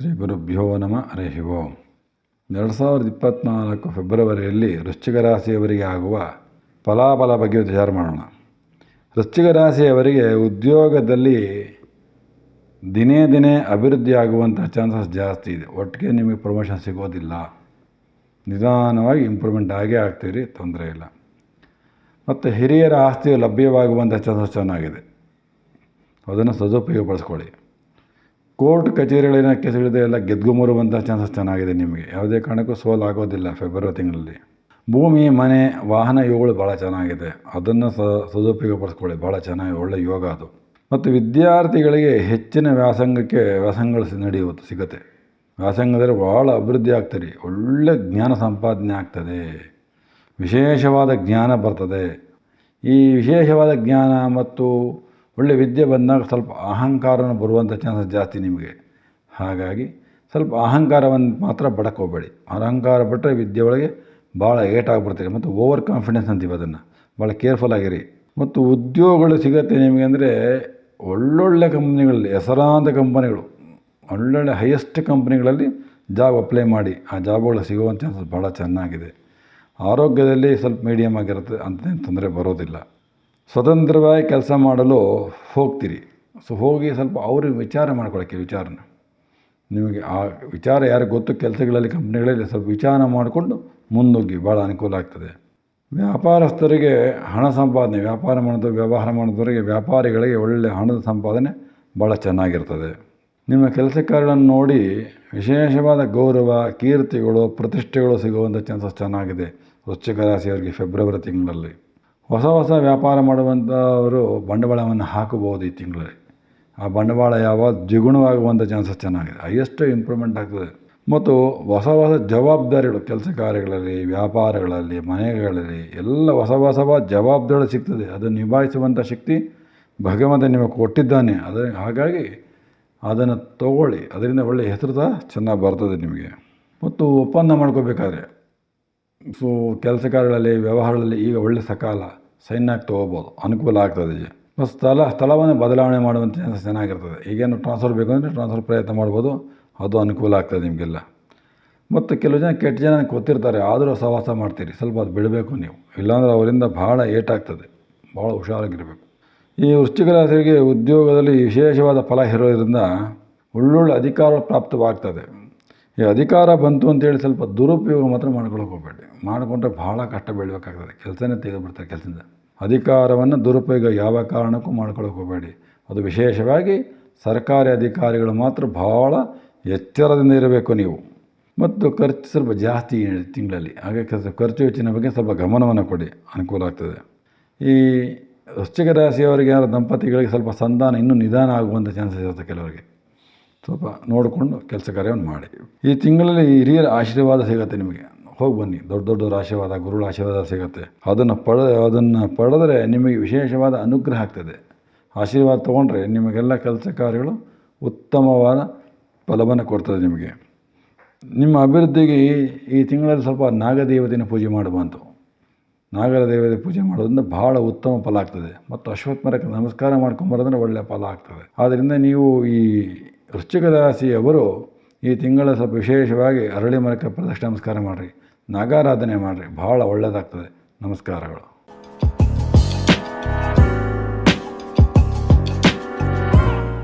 ಗುರುಭ್ಯೋ ನಮ, ಹರಿ ಓಂ ಎರಡು ಸಾವಿರದ ಇಪ್ಪತ್ತ್ನಾಲ್ಕು ಫೆಬ್ರವರಿಯಲ್ಲಿ ವೃಶ್ಚಿಕ ರಾಶಿಯವರಿಗೆ ಆಗುವ ಫಲಾಫಲ ಬಗ್ಗೆ ವಿಚಾರ ಮಾಡೋಣ. ವೃಶ್ಚಿಕ ರಾಶಿಯವರಿಗೆ ಉದ್ಯೋಗದಲ್ಲಿ ದಿನೇ ದಿನೇ ಅಭಿವೃದ್ಧಿ ಆಗುವಂಥ ಚಾನ್ಸಸ್ ಜಾಸ್ತಿ ಇದೆ. ಒಟ್ಟಿಗೆ ನಿಮಗೆ ಪ್ರಮೋಷನ್ ಸಿಗೋದಿಲ್ಲ. ನಿಧಾನವಾಗಿ ಇಂಪ್ರೂವ್ಮೆಂಟ್ ಆಗೇ ಆಗ್ತೀರಿ, ತೊಂದರೆ ಇಲ್ಲ. ಮತ್ತು ಹಿರಿಯರ ಆಸ್ತಿಯು ಲಭ್ಯವಾಗುವಂಥ ಚಾನ್ಸಸ್ ಚೆನ್ನಾಗಿದೆ. ಅದನ್ನು ಸದುಪಯೋಗಪಡಿಸ್ಕೊಳ್ಳಿ. ಕೋರ್ಟ್ ಕಚೇರಿಗಳಿನ ಕೇಸುಗಳಿದೆ ಎಲ್ಲ ಗೆದ್ದುಮರುವಂಥ ಚಾನ್ಸಸ್ ಚೆನ್ನಾಗಿದೆ ನಿಮಗೆ. ಯಾವುದೇ ಕಾರಣಕ್ಕೂ ಸೋಲ್ ಆಗೋದಿಲ್ಲ ಫೆಬ್ರವರಿ ತಿಂಗಳಲ್ಲಿ. ಭೂಮಿ, ಮನೆ, ವಾಹನ ಇವುಗಳು ಭಾಳ ಚೆನ್ನಾಗಿದೆ. ಅದನ್ನು ಸ, ಸದುಪಯೋಗಪಡಿಸ್ಕೊಳ್ಳಿ. ಭಾಳ ಚೆನ್ನಾಗಿ, ಒಳ್ಳೆ ಯೋಗ ಅದು. ಮತ್ತು ವಿದ್ಯಾರ್ಥಿಗಳಿಗೆ ಹೆಚ್ಚಿನ ವ್ಯಾಸಂಗಕ್ಕೆ ವ್ಯಾಸಂಗಗಳು ನಡೆಯುವುದು ಸಿಗುತ್ತೆ. ವ್ಯಾಸಂಗದಲ್ಲಿ ಭಾಳ ಅಭಿವೃದ್ಧಿ ಆಗ್ತೀರಿ ಒಳ್ಳೆ ಜ್ಞಾನ ಸಂಪಾದನೆ ಆಗ್ತದೆ. ವಿಶೇಷವಾದ ಜ್ಞಾನ ಬರ್ತದೆ. ಈ ವಿಶೇಷವಾದ ಜ್ಞಾನ ಮತ್ತು ಒಳ್ಳೆ ವಿದ್ಯೆ ಬಂದಾಗ ಸ್ವಲ್ಪ ಅಹಂಕಾರನ ಬರುವಂಥ ಚಾನ್ಸಸ್ ಜಾಸ್ತಿ ನಿಮಗೆ. ಹಾಗಾಗಿ ಸ್ವಲ್ಪ ಅಹಂಕಾರವನ್ನು ಮಾತ್ರ ಬಡಕೋಬೇಡಿ. ಅಹಂಕಾರ ಬಿಟ್ಟರೆ ವಿದ್ಯೆ ಒಳಗೆ ಭಾಳ ಏಟಾಗ್ಬಿಡ್ತೀರಿ ಮತ್ತು ಓವರ್ ಕಾನ್ಫಿಡೆನ್ಸ್ ಅಂತೀವಿ ಅದನ್ನು. ಭಾಳ ಕೇರ್ಫುಲ್ ಆಗಿರಿ. ಮತ್ತು ಉದ್ಯೋಗಗಳು ಸಿಗುತ್ತೆ ನಿಮಗೆ ಅಂದರೆ ಒಳ್ಳೊಳ್ಳೆ ಕಂಪ್ನಿಗಳಲ್ಲಿ, ಹೆಸರಾಂತ ಕಂಪನಿಗಳು, ಒಳ್ಳೊಳ್ಳೆ ಹೈಯೆಸ್ಟ್ ಕಂಪ್ನಿಗಳಲ್ಲಿ ಜಾಬ್ ಅಪ್ಲೈ ಮಾಡಿ, ಆ ಜಾಬ್ಗಳು ಸಿಗುವಂಥ ಚಾನ್ಸಸ್ ಭಾಳ ಚೆನ್ನಾಗಿದೆ. ಆರೋಗ್ಯದಲ್ಲಿ ಸ್ವಲ್ಪ ಮೀಡಿಯಮ್ ಆಗಿರುತ್ತೆ ಅಂತ ತೊಂದರೆ ಬರೋದಿಲ್ಲ. ಸ್ವತಂತ್ರವಾಗಿ ಕೆಲಸ ಮಾಡಲು ಹೋಗ್ತೀರಿ. ಸೊ, ಹೋಗಿ ಸ್ವಲ್ಪ ಅವ್ರಿಗೆ ವಿಚಾರ ಮಾಡ್ಕೊಳಕ್ಕೆ ವಿಚಾರನ. ನಿಮಗೆ ಆ ವಿಚಾರ ಯಾರಿಗೆ ಗೊತ್ತು? ಕೆಲಸಗಳಲ್ಲಿ, ಕಂಪ್ನಿಗಳಲ್ಲಿ ಸ್ವಲ್ಪ ವಿಚಾರ ಮಾಡಿಕೊಂಡು ಮುಂದೋಗಿ ಭಾಳ ಅನುಕೂಲ ಆಗ್ತದೆ. ವ್ಯಾಪಾರಸ್ಥರಿಗೆ ಹಣ ಸಂಪಾದನೆ, ವ್ಯಾಪಾರ ಮಾಡಿದ, ವ್ಯವಹಾರ ಮಾಡಿದವರಿಗೆ, ವ್ಯಾಪಾರಿಗಳಿಗೆ ಒಳ್ಳೆಯ ಹಣದ ಸಂಪಾದನೆ ಭಾಳ ಚೆನ್ನಾಗಿರ್ತದೆ. ನಿಮ್ಮ ಕೆಲಸಕಾರರನ್ನು ನೋಡಿ ವಿಶೇಷವಾದ ಗೌರವ, ಕೀರ್ತಿಗಳು, ಪ್ರತಿಷ್ಠೆಗಳು ಸಿಗುವಂಥ ಚಾನ್ಸಸ್ ಚೆನ್ನಾಗಿದೆ. ವೃಶ್ಚಿಕ ರಾಶಿಯವರಿಗೆ ಫೆಬ್ರವರಿ ತಿಂಗಳಲ್ಲಿ. ಹೊಸ ಹೊಸ ವ್ಯಾಪಾರ ಮಾಡುವಂಥವರು ಬಂಡವಾಳವನ್ನು ಹಾಕಬಹುದು ಈ ತಿಂಗಳಲ್ಲಿ. ಆ ಬಂಡವಾಳ ಯಾವಾಗ ದ್ವಿಗುಣವಾಗುವಂಥ ಚಾನ್ಸಸ್ ಚೆನ್ನಾಗಿದೆ. ಹೈಯೆಸ್ಟ್ ಇಂಪ್ರೂವ್ಮೆಂಟ್ ಆಗ್ತದೆ. ಮತ್ತು ಹೊಸ ಹೊಸ ಜವಾಬ್ದಾರಿಗಳು, ಕೆಲಸ ಕಾರ್ಯಗಳಲ್ಲಿ, ವ್ಯಾಪಾರಗಳಲ್ಲಿ, ಮನೆಗಳಲ್ಲಿ ಎಲ್ಲ ಹೊಸ ಹೊಸ ಜವಾಬ್ದಾರಿಗಳು ಸಿಗ್ತದೆ. ಅದನ್ನು ನಿಭಾಯಿಸುವಂಥ ಶಕ್ತಿ ಭಗವಂತ ನಿಮಗೆ ಕೊಟ್ಟಿದ್ದಾನೆ. ಅದ ಹಾಗಾಗಿ ಅದನ್ನು ತಗೊಳ್ಳಿ. ಅದರಿಂದ ಒಳ್ಳೆಯ ಹೆಸರು ಸಹ ಚೆನ್ನಾಗಿ ಬರ್ತದೆ ನಿಮಗೆ. ಮತ್ತು ಒಪ್ಪಂದ ಮಾಡ್ಕೋಬೇಕಾದ್ರೆ. ಸೊ, ಕೆಲಸ ಕಾರ್ಯಗಳಲ್ಲಿ, ವ್ಯವಹಾರಗಳಲ್ಲಿ ಈಗ ಒಳ್ಳೆ ಸಕಾಲ. ಸೈನ್ನಾಗಿ ತೊಗೋಬೋದು. ಅನುಕೂಲ ಆಗ್ತದೆ ಮತ್ತು ಸ್ಥಳ ಸ್ಥಳವನ್ನು ಬದಲಾವಣೆ ಮಾಡುವಂಥ ಚಾನ್ಸಸ್ ಚೆನ್ನಾಗಿರ್ತದೆ. ಈಗೇನು ಟ್ರಾನ್ಸ್ಫರ್ ಬೇಕು ಅಂದರೆ ಟ್ರಾನ್ಸ್ಫರ್ ಪ್ರಯತ್ನ ಮಾಡ್ಬೋದು. ಅದು ಅನುಕೂಲ ಆಗ್ತದೆ ನಿಮಗೆಲ್ಲ. ಮತ್ತು ಕೆಲವು ಜನ ಕೆಟ್ಟ ಜನ ಗೊತ್ತಿರ್ತಾರೆ. ಆದರೂ ಸಹವಾಸ ಮಾಡ್ತೀರಿ. ಸ್ವಲ್ಪ ಅದು ಬಿಡಬೇಕು ನೀವು. ಇಲ್ಲಾಂದರೆ ಅವರಿಂದ ಭಾಳ ಏಟಾಗ್ತದೆ. ಭಾಳ ಹುಷಾರಾಗಿರಬೇಕು. ಈ ವೃಶ್ಚಿಕ ಉದ್ಯೋಗದಲ್ಲಿ ವಿಶೇಷವಾದ ಫಲ ಇರೋದ್ರಿಂದ ಒಳ್ಳೊಳ್ಳೆ ಅಧಿಕಾರ ಪ್ರಾಪ್ತವಾಗ್ತದೆ. ಈ ಅಧಿಕಾರ ಬಂತು ಅಂತೇಳಿ ಸ್ವಲ್ಪ ದುರುಪಯೋಗ ಮಾತ್ರ ಮಾಡ್ಕೊಳಕ್ಕೆ ಹೋಗಬೇಡಿ. ಮಾಡಿಕೊಂಡ್ರೆ ಭಾಳ ಕಷ್ಟ ಬೀಳಬೇಕಾಗ್ತದೆ. ಕೆಲಸನೇ ತೆಗೆದುಬಿಡ್ತಾರೆ ಕೆಲಸದಿಂದ. ಅಧಿಕಾರವನ್ನು ದುರುಪಯೋಗ ಯಾವ ಕಾರಣಕ್ಕೂ ಮಾಡ್ಕೊಳಕ್ಕೆ ಹೋಗಬೇಡಿ. ಅದು ವಿಶೇಷವಾಗಿ ಸರ್ಕಾರಿ ಅಧಿಕಾರಿಗಳು ಮಾತ್ರ ಭಾಳ ಎಚ್ಚರದಿಂದ ಇರಬೇಕು ನೀವು. ಮತ್ತು ಖರ್ಚು ಸ್ವಲ್ಪ ಜಾಸ್ತಿ ತಿಂಗಳಲ್ಲಿ. ಹಾಗೆ ಕೆಲಸ ಖರ್ಚು ವೆಚ್ಚಿನ ಬಗ್ಗೆ ಸ್ವಲ್ಪ ಗಮನವನ್ನು ಕೊಡಿ. ಅನುಕೂಲ ಆಗ್ತದೆ. ಈ ವೃಶ್ಚಿಕ ರಾಶಿಯವರಿಗೆ ದಂಪತಿಗಳಿಗೆ ಸ್ವಲ್ಪ ಸಂಧಾನ ಇನ್ನೂ ನಿಧಾನ ಆಗುವಂಥ ಚಾನ್ಸಸ್ ಇರುತ್ತೆ ಕೆಲವರಿಗೆ. ಸ್ವಲ್ಪ ನೋಡಿಕೊಂಡು ಕೆಲಸ ಕಾರ್ಯವನ್ನು ಮಾಡಿ. ಈ ತಿಂಗಳಲ್ಲಿ ಹಿರಿಯರ ಆಶೀರ್ವಾದ ಸಿಗುತ್ತೆ ನಿಮಗೆ. ಹೋಗಿ ಬನ್ನಿ. ದೊಡ್ಡ ದೊಡ್ಡವ್ರ ಆಶೀರ್ವಾದ, ಗುರುಗಳ ಆಶೀರ್ವಾದ ಸಿಗುತ್ತೆ. ಅದನ್ನು ಪಡೆ, ಅದನ್ನು ಪಡೆದರೆ ನಿಮಗೆ ವಿಶೇಷವಾದ ಅನುಗ್ರಹ ಆಗ್ತದೆ. ಆಶೀರ್ವಾದ ತೊಗೊಂಡ್ರೆ ನಿಮಗೆಲ್ಲ ಕೆಲಸ ಕಾರ್ಯಗಳು ಉತ್ತಮವಾದ ಫಲವನ್ನು ಕೊಡ್ತದೆ ನಿಮಗೆ. ನಿಮ್ಮ ಅಭಿವೃದ್ಧಿಗೆ ಈ- ತಿಂಗಳಲ್ಲಿ ಸ್ವಲ್ಪ ನಾಗದೇವತೆಯನ್ನು ಪೂಜೆ ಮಾಡುವಂಥವು ನಾಗರ ದೇವತೆ ಪೂಜೆ ಮಾಡೋದ್ರಿಂದ ಭಾಳ ಉತ್ತಮ ಫಲ ಆಗ್ತದೆ. ಮತ್ತು ಅಶ್ವತ್ಥ ಮರಕ್ಕೆ ನಮಸ್ಕಾರ ಮಾಡ್ಕೊಂಬರೋದ್ರೆ ಒಳ್ಳೆಯ ಫಲ ಆಗ್ತದೆ. ಆದ್ದರಿಂದ ನೀವು ಈ ವೃಶ್ಚಿಕ ರಾಶಿಯವರು ಈ ತಿಂಗಳ ಸ್ವಲ್ಪ ವಿಶೇಷವಾಗಿ ಅರಳಿ ಮರಕ್ಕೆ ಪ್ರದಕ್ಷಿಣೆ ನಮಸ್ಕಾರ ಮಾಡಿರಿ. ನಾಗಾರಾಧನೆ ಮಾಡಿರಿ. ಭಾಳ ಒಳ್ಳೆಯದಾಗ್ತದೆ ನಮಸ್ಕಾರಗಳು.